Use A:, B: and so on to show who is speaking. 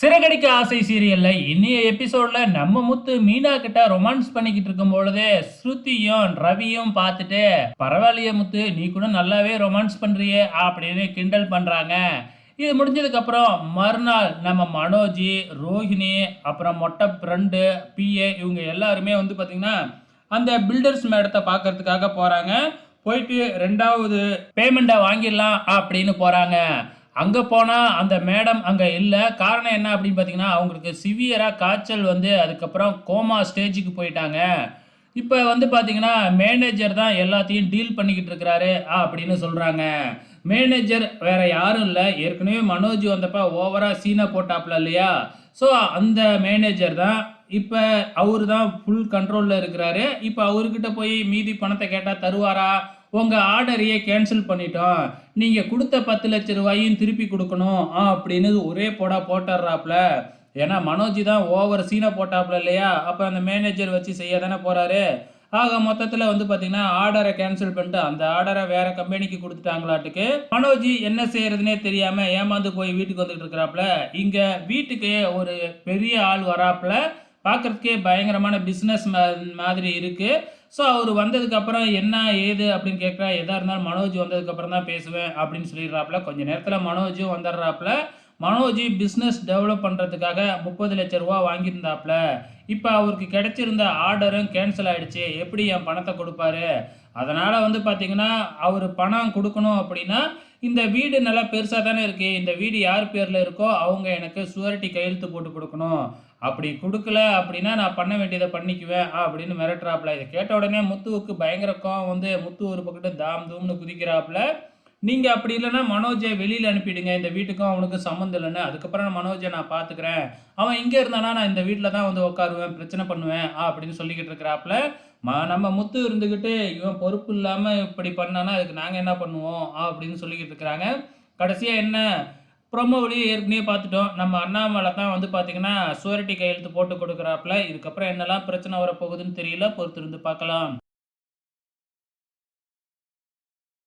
A: சிறகடிக்க ஆசை சீரியல்ல இன்னைய எபிசோட்ல நம்ம முத்து மீனா கிட்ட ரொமான்ஸ் பண்ணிக்கிட்டு இருக்கும் பொழுது ஸ்ருதியும் ரவியும் பார்த்துட்டு பரவாயில்லையே முத்து நீ கூட நல்லாவே ரொமான்ஸ் பண்றியே அப்படின்னு கிண்டல் பண்றாங்க. இது முடிஞ்சதுக்கு அப்புறம் மறுநாள் நம்ம மனோஜி ரோஹிணி அப்புறம் மொட்டை ஃப்ரெண்டு பிஏ இவங்க எல்லாருமே வந்து பாத்தீங்கன்னா அந்த பில்டர்ஸ் மேடத்தை பார்க்கறதுக்காக போறாங்க. போயிட்டு ரெண்டாவது பேமெண்ட்டை வாங்கிடலாம் அப்படின்னு போறாங்க. அங்கே போனால் அந்த மேடம் அங்கே இல்லை. காரணம் என்ன அப்படின்னு பார்த்தீங்கன்னா அவங்களுக்கு சிவியராக காய்ச்சல் வந்து அதுக்கப்புறம் கோமா ஸ்டேஜுக்கு போயிட்டாங்க. இப்போ வந்து பார்த்தீங்கன்னா மேனேஜர் தான் எல்லாத்தையும் டீல் பண்ணிக்கிட்டு இருக்கிறாரு அப்படின்னு சொல்கிறாங்க மேனேஜர் வேற யாரும் இல்லை. ஏற்கனவே மனோஜ் வந்தப்போ ஓவராக சீனை போட்டாப்ல இல்லையா? ஸோ அந்த மேனேஜர் தான் இப்போ அவர் தான் ஃபுல் கண்ட்ரோலில் இருக்கிறாரு. இப்போ அவர்கிட்ட போய் மீதி பணத்தை கேட்டால் தருவாரா? உங்கள் ஆர்டரையே கேன்சல் பண்ணிட்டோம். நீங்கள் கொடுத்த பத்து லட்ச ரூபாயும் திருப்பி கொடுக்கணும். ஆ அப்படின்னு ஒரே போடா போட்டுடுறாப்புல ஏன்னா மனோஜ் தான் ஓவர் சீனை போட்டாப்புல இல்லையா? அப்போ அந்த மேனேஜர் வச்சு செய்ய தானே போகிறாரு ஆக மொத்தத்தில் வந்து பார்த்தீங்கன்னா ஆர்டரை கேன்சல் பண்ணிட்டு அந்த ஆர்டரை வேற கம்பெனிக்கு கொடுத்துட்டாங்களாட்டுக்கு மனோஜி என்ன செய்யறதுனே தெரியாம ஏமாந்து போய் வீட்டுக்கு வந்துட்டு இருக்கிறாப்புல இங்க வீட்டுக்கு ஒரு பெரிய ஆள் வராப்புல பார்க்கறதுக்கே பயங்கரமான பிஸ்னஸ் மாதிரி இருக்குது ஸோ அவர் வந்ததுக்கப்புறம் என்ன ஏது அப்படின்னு கேட்குறா எதாக இருந்தாலும் மனோஜ் வந்ததுக்கப்புறம் தான் பேசுவேன் அப்படின்னு சொல்லிடுறாப்புல. கொஞ்சம் நேரத்தில் மனோஜும் வந்துடுறாப்புல. மனோஜ் பிஸ்னஸ் டெவலப் பண்ணுறதுக்காக முப்பது லட்ச ரூபா வாங்கியிருந்தாப்புல. இப்போ அவருக்கு கிடைச்சிருந்த ஆர்டரும் கேன்சல் ஆகிடுச்சு எப்படி என் பணத்தை கொடுப்பாரு? அதனால் வந்து பார்த்திங்கன்னா அவர் பணம் கொடுக்கணும் அப்படின்னா இந்த வீடு நல்லா பெருசாக தானே இருக்குது இந்த வீடு யார் பேரில் இருக்கோ அவங்க எனக்கு சுவரட்டி கையெழுத்து போட்டு கொடுக்கணும். அப்படி கொடுக்கல அப்படின்னா நான் பண்ண வேண்டியதை பண்ணிக்குவேன் அப்படின்னு மிரட்டுறாப்புல. இதை கேட்ட உடனே முத்துவுக்கு பயங்கர கோவம் வந்து முத்து ஒரு பக்கத்து தாம் தூம்னு குதிக்கிறாப்புல. நீங்கள் அப்படி இல்லைன்னா மனோஜை வெளியில் அனுப்பிடுங்க. இந்த வீட்டுக்கும் அவனுக்கு சம்மந்தம் இல்லைன்னு. அதுக்கப்புறம் நான் மனோஜை நான் பார்த்துக்கிறேன் அவன் இங்கே இருந்தானா நான் இந்த வீட்டில் தான் வந்து உட்காருவேன் பிரச்சனை பண்ணுவேன் ஆ அப்படின்னு சொல்லிக்கிட்டு இருக்கிறாப்புல. ம நம்ம முத்து இருந்துக்கிட்டு இவன் பொறுப்பு இல்லாமல் இப்படி பண்ணானா அதுக்கு நாங்கள் என்ன பண்ணுவோம்? அப்படின்னு சொல்லிக்கிட்டு இருக்கிறாங்க. கடைசியாக என்ன? ப்ரொமோவிலேயே ஏற்கனவே பார்த்துட்டோம். நம்ம அண்ணாமலை தான் வந்து பார்த்தீங்கன்னா சுவரட்டி கையெழுத்து போட்டு கொடுக்குறாப்புல. இதுக்கப்புறம் என்னெல்லாம் பிரச்சனை வரப்போகுதுன்னு தெரியல. பொறுத்திருந்து பார்க்கலாம்.